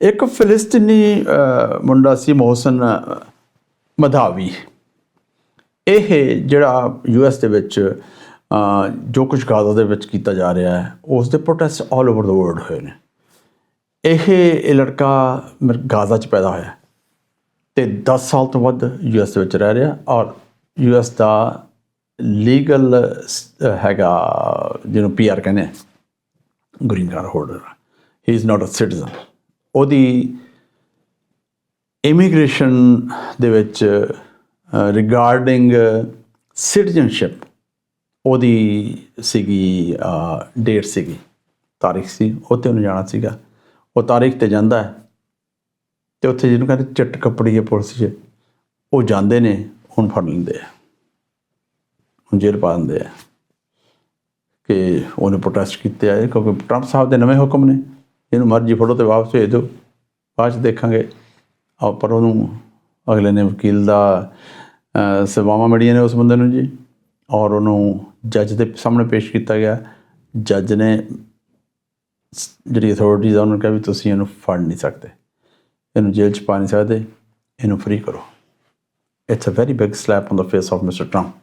ਇੱਕ ਫਿਲਿਸਤੀਨੀ ਮੁੰਡਾ ਸੀ ਮੋਹਸਨ ਮਧਾਵੀ। ਇਹ ਜਿਹੜਾ ਯੂਐਸ ਦੇ ਵਿੱਚ ਜੋ ਕੁਝ ਗਾਜ਼ਾ ਦੇ ਵਿੱਚ ਕੀਤਾ ਜਾ ਰਿਹਾ ਹੈ, ਉਸ ਦੇ protest all over the world ਹੋਏ ਨੇ। ਇਹ ਲੜਕਾ ਮਰ- ਗਾਜ਼ਾ 'ਚ ਪੈਦਾ ਹੋਇਆ ਤੇ 10 ਸਾਲ ਤੋਂ ਵੱਧ ਯੂਐਸ ਦੇ ਵਿੱਚ ਰਹਿ ਰਿਹਾ ਔਰ ਯੂਐਸ ਦਾ ਲੀਗਲ ਹੈਗਾ, ਜਿਹਨੂੰ ਪੀਆਰ ਕਹਿੰਦੇ green card holder. He is not a citizen ਉਹਦੀ ਇਮੀਗ੍ਰੇਸ਼ਨ ਦੇ ਵਿੱਚ ਰਿਗਾਰਡਿੰਗ ਸਿਟੀਜ਼ਨਸ਼ਿਪ ਉਹਦੀ ਸੀਗੀ ਡੇਟ ਸੀਗੀ। ਤਾਰੀਖ ਸੀ, ਉੱਥੇ ਉਹਨੂੰ ਜਾਣਾ ਸੀਗਾ। ਉਹ ਤਾਰੀਖ ਤੇ ਜਾਂਦਾ ਹੈ ਤੇ ਉੱਥੇ ਜਿਹਨੂੰ ਕਹਿੰਦੇ ਚਿੱਟ ਕੱਪੜੀ ਹੈ ਪੁਲਿਸ 'ਚ, ਉਹ ਜਾਂਦੇ ਨੇ, ਹੁਣ ਫੜ ਲੈਂਦੇ ਆ। ਹੁਣ ਜੇਲ੍ਹ ਪਾ ਦਿੰਦੇ ਆ। ਕਿ ਉਹਨੇ ਪ੍ਰੋਟੈਸਟ ਕੀਤੇ ਆ, ਕਿਉਂਕਿ ਟਰੰਪ ਸਾਹਿਬ ਦੇ ਨਵੇਂ ਹੁਕਮ ਨੇ। ਇਹਨੂੰ ਮਰਜ਼ੀ ਫੜੋ ਤੇ ਵਾਪਸ ਭੇਜ ਦਿਓ। ਬਾਅਦ 'ਚ ਦੇਖਾਂਗੇ। ਆ ਪਰ ਉਹਨੂੰ ਅਗਲੇ ਨੇ ਵਕੀਲ ਦਾ ਸੇਵਾਵਾਂ ਮਿਲੀਆਂ ਨੇ ਉਸ ਬੰਦੇ ਨੂੰ ਜੀ। ਔਰ ਉਹਨੂੰ ਜੱਜ ਦੇ ਸਾਹਮਣੇ ਪੇਸ਼ ਕੀਤਾ ਗਿਆ। ਜੱਜ ਨੇ ਜਿਹੜੀ ਅਥਾਰਟੀਜ਼ ਆ, ਉਹਨਾਂ ਨੂੰ ਕਿਹਾ ਵੀ ਤੁਸੀਂ ਇਹਨੂੰ ਫੜ ਨਹੀਂ ਸਕਦੇ। ਇਹਨੂੰ ਜੇਲ੍ਹ 'ਚ ਪਾ ਨਹੀਂ ਸਕਦੇ। ਇਹਨੂੰ ਫ੍ਰੀ ਕਰੋ। It's a very big slap on the face of mister Trump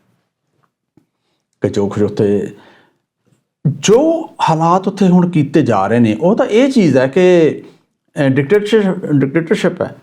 ਕਿ ਜੋ ਕੁਝ ਜੋ ਹਾਲਾਤ ਉੱਥੇ ਹੁਣ ਕੀਤੇ ਜਾ ਰਹੇ ਨੇ, ਉਹ ਤਾਂ ਇਹ ਚੀਜ਼ ਹੈ ਕਿ ਡਿਕਟੇਟਰਸ਼ਿਪ ਡਿਕਟੇਟਰਸ਼ਿਪ ਹੈ।